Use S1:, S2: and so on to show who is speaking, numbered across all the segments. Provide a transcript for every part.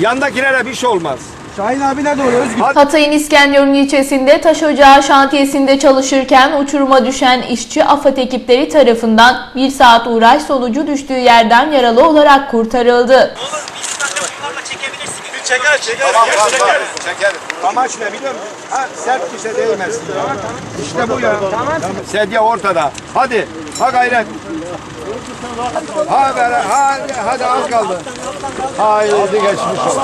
S1: Yandakilere bir şey olmaz.
S2: Şahin abine doğru Özgür.
S3: Hatay'ın İskenderun ilçesinde taş ocağı şantiyesinde çalışırken uçuruma düşen işçi AFAD ekipleri tarafından bir saat uğraş sonucu düştüğü yerden yaralı olarak kurtarıldı.
S4: Olur biz zaten bunlarla çekebilirsiniz.
S1: Çeker çeker.
S2: Tamam, tamam,
S1: çeker.
S2: tamam.
S1: çeker. Amaç ne biliyor musun? Ha, sert bir şey değmesin. İşte bu ya. Sedye ortada. Hadi. Ha gayret. Ha böyle. Hadi, hadi az kaldı. Haydi geçmiş olsun.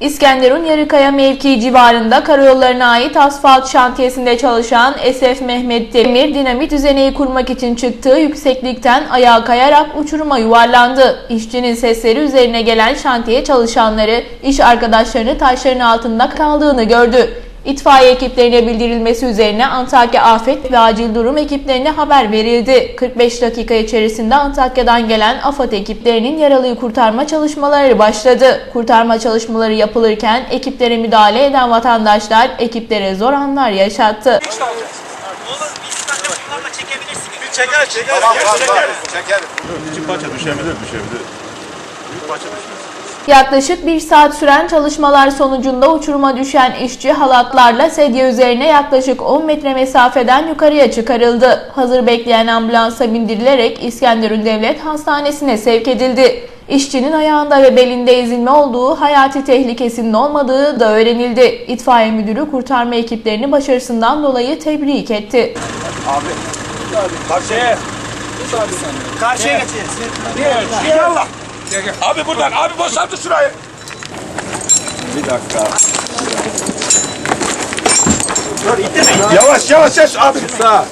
S3: İskenderun Yarıkaya mevkii civarında karayollarına ait asfalt şantiyesinde çalışan SF Mehmet Demir dinamit düzeneyi kurmak için çıktığı yükseklikten ayağa kayarak uçuruma yuvarlandı. İşçinin sesleri üzerine gelen şantiye çalışanları iş arkadaşlarını taşların altında kaldığını gördü. İtfaiye ekiplerine bildirilmesi üzerine Antakya Afet ve Acil Durum ekiplerine haber verildi. 45 dakika içerisinde Antakya'dan gelen AFAD ekiplerinin yaralıyı kurtarma çalışmaları başladı. Kurtarma çalışmaları yapılırken ekiplere müdahale eden vatandaşlar ekiplere zor anlar yaşattı.
S1: Çeker çeker. Tamam, tamam, çeker.
S5: İki parça düşebilir, düşebilir. Büyük parça düşmez.
S3: Yaklaşık bir saat süren çalışmalar sonucunda uçuruma düşen işçi halatlarla sedye üzerine yaklaşık 10 metre mesafeden yukarıya çıkarıldı. Hazır bekleyen ambulansa bindirilerek İskenderun Devlet Hastanesi'ne sevk edildi. İşçinin ayağında ve belinde ezilme olduğu, hayati tehlikesinin olmadığı da öğrenildi. İtfaiye müdürü kurtarma ekiplerini başarısından dolayı tebrik etti.
S1: Karşıya.
S4: Karşıya geçeceğiz.
S1: Yallah.
S5: Abi buradan, abi boşaltın şurayı.
S1: Bir dakika.
S5: Yavaş yavaş yavaş abi.
S1: Sağ.